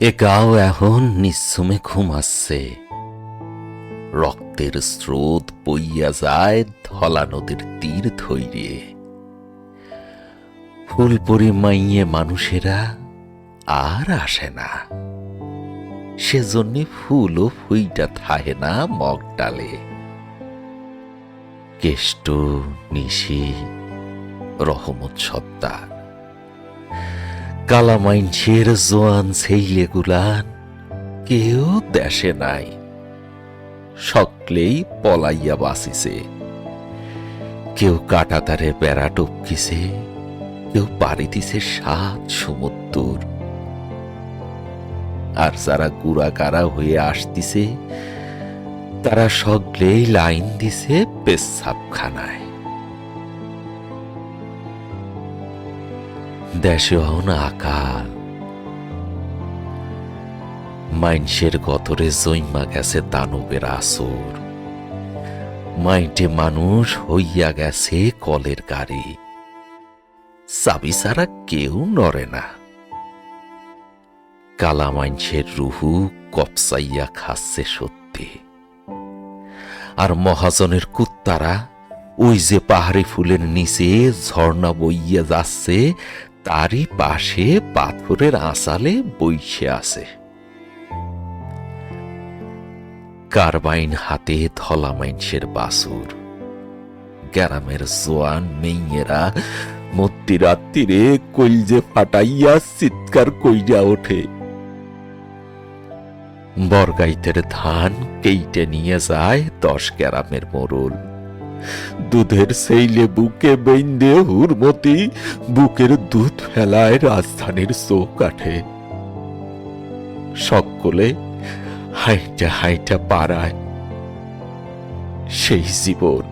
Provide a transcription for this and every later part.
এ গাও এখন নিঃসুমে ঘুমাচ্ছে রক্তের স্রোত বইয়া যায় ধলা নদীর তীর ধৈর্যে ফুলপরি মাইয়ে মানুষেরা আর আসে না। সেজন্য ফুলও ফুইটা থাহে না মগ ডালে। কেষ্ট, নিশি রহমত সত্তার কালামাইনছের জোয়ান ছেইলে গুলান, কেউ দেশে নাই। সকলেই পলাইয়া বাসিছে কেউ কাটাতারে বেড়া টপকিছে, কেউ পাড়ি দিছে সাত সমুদ্র আর যারা গুড়া গুড়াকারা হয়ে আসতিছে, তারা সকলেই লাইন দিছে পেশাবখানায়। দেশে হন আকাল। মাইনসের গতরে জৈমা গেছে দানবের আসর। মাইন্ডে মানুষ হইয়া গেছে কলের গাড়ি। চাবি ছাড়া কেউ নড়ে না। কালা মাইনসের রুহু কপসাইয়া খাচ্ছে সত্যি। আর মহাজনের কুত্তারা, ওই যে পাহাড়ি ফুলের নিচে ঝর্ণা বইয়া যাচ্ছে তারই পাশে পাথরের আঁচালে বইসে আছে। কারবাইন হাতে ধলা মাইনসের বাসুর। গ্যারামের জোয়ান মেইয়েরা মধ্যরাত্রিরে কইলজে ফাটাইয়া চিৎকার কইরা ওঠে। বরগাইতের ধান কেইটে নিয়ে যায় দশ গ্রামের মোরল। দুধের সেইলে বুকে বেন্দে হুরমতি, বুকের দুধ ফেলায় রাজধানীর চোখ কাঠে সকলে হাইটা হাইটা পাড়ায়। সেই জীবন,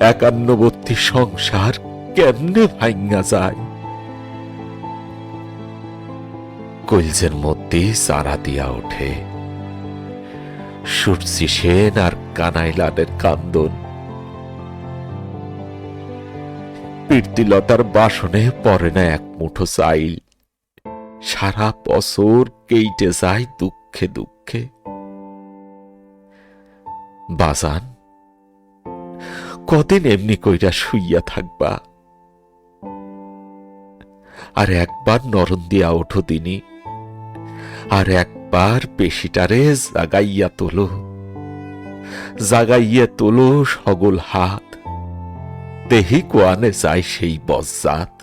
একান্নবর্তী সংসার কেমনে ভাঙ্গা যায়? কইলজের মধ্যে সারা দিয়া ওঠে। সূর্যি সেন আর কানাইলানের কান্দন। প্রীতিলতার বাসনে পড়ে না এক মুঠো চাইল। সারা বছর কেইটে যায় দুঃখে দুঃখে। বাজান, কদিন এমনি কইরা শুইয়া থাকবা? আর একবার নরম দিয়া ওঠো তিনি। আর একবার পেশিটারে জাগাইয়া তোলো জাগাইয়া তোলো সগল হাত। দেহি কোয়ানে যায় সেই বজ্জাত।